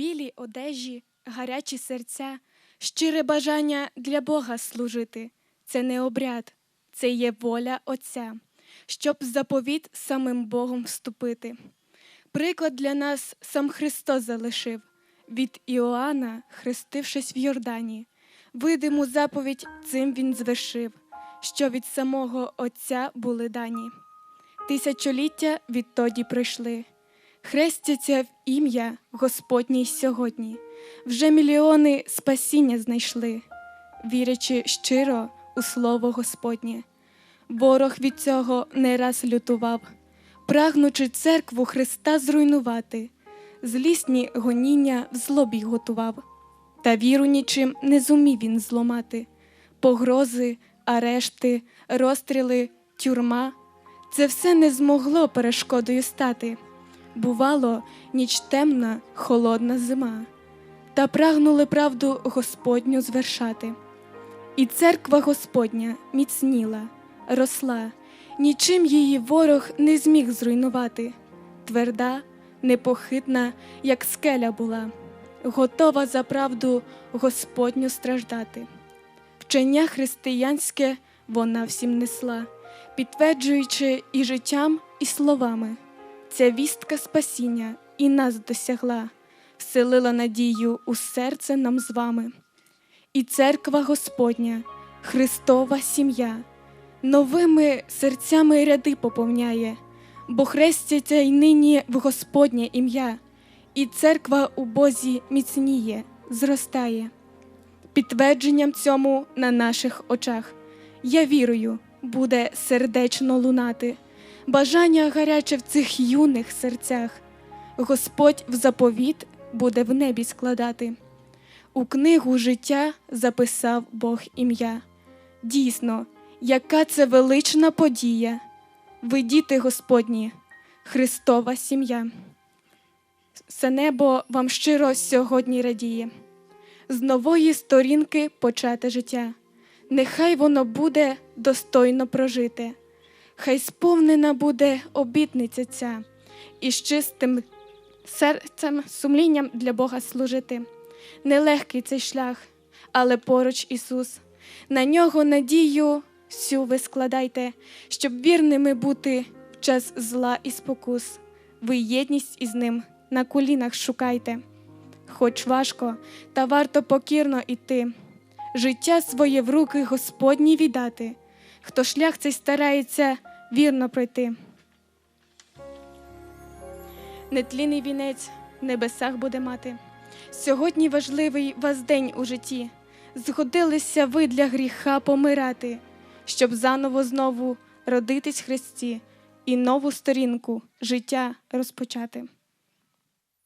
білій одежі, гарячі серця, щире бажання для Бога служити. Це не обряд, це є воля Отця, щоб заповіт самим Богом вступити. Приклад для нас сам Христос залишив від Іоанна, хрестившись в Йордані. Видиму заповідь цим він звершив, що від самого Отця були дані. Тисячоліття відтоді пройшли, хрестяться в ім'я Господнє й сьогодні. Вже мільйони спасіння знайшли, вірячи щиро у слово Господнє. Ворог від цього не раз лютував, прагнучи церкву Христа зруйнувати, злісні гоніння в злобі готував, та віру нічим не зумів він зломати. Погрози, арешти, розстріли, тюрма це все не змогло перешкодою стати. Бувало, ніч темна, холодна зима, та прагнули правду Господню звершати. І церква Господня міцніла, росла, нічим її ворог не зміг зруйнувати. Тверда, непохитна, як скеля була, готова за правду Господню страждати. Вчення християнське вона всім несла, підтверджуючи і життям, і словами. Ця вістка спасіння і нас досягла, вселила надію у серце нам з вами. І церква Господня, Христова сім'я, новими серцями ряди поповняє, бо хрестяться й нині в Господнє ім'я, і церква у Бозі міцніє, зростає. Підтвердженням цьому на наших очах, я вірую, буде сердечно лунати, бажання гаряче в цих юних серцях, Господь в заповіт буде в небі складати. У книгу життя записав Бог ім'я. Дійсно, яка це велична подія. Ви діти Господні, Христова сім'я. Все небо вам щиро сьогодні радіє. З нової сторінки почати життя. Нехай воно буде достойно прожите, хай сповнена буде обітниця ця, і з чистим серцем, сумлінням для Бога служити. Нелегкий цей шлях, але поруч Ісус. На нього надію всю ви складайте, щоб вірними бути в час зла і спокус. Ви єдність із ним на колінах шукайте. Хоч важко, та варто покірно іти, життя своє в руки Господні віддати, хто шлях цей старається вірно пройти. Нетліний вінець в небесах буде мати. Сьогодні важливий вас день у житті. Згодилися ви для гріха помирати, щоб заново знову родитись Христі і нову сторінку життя розпочати.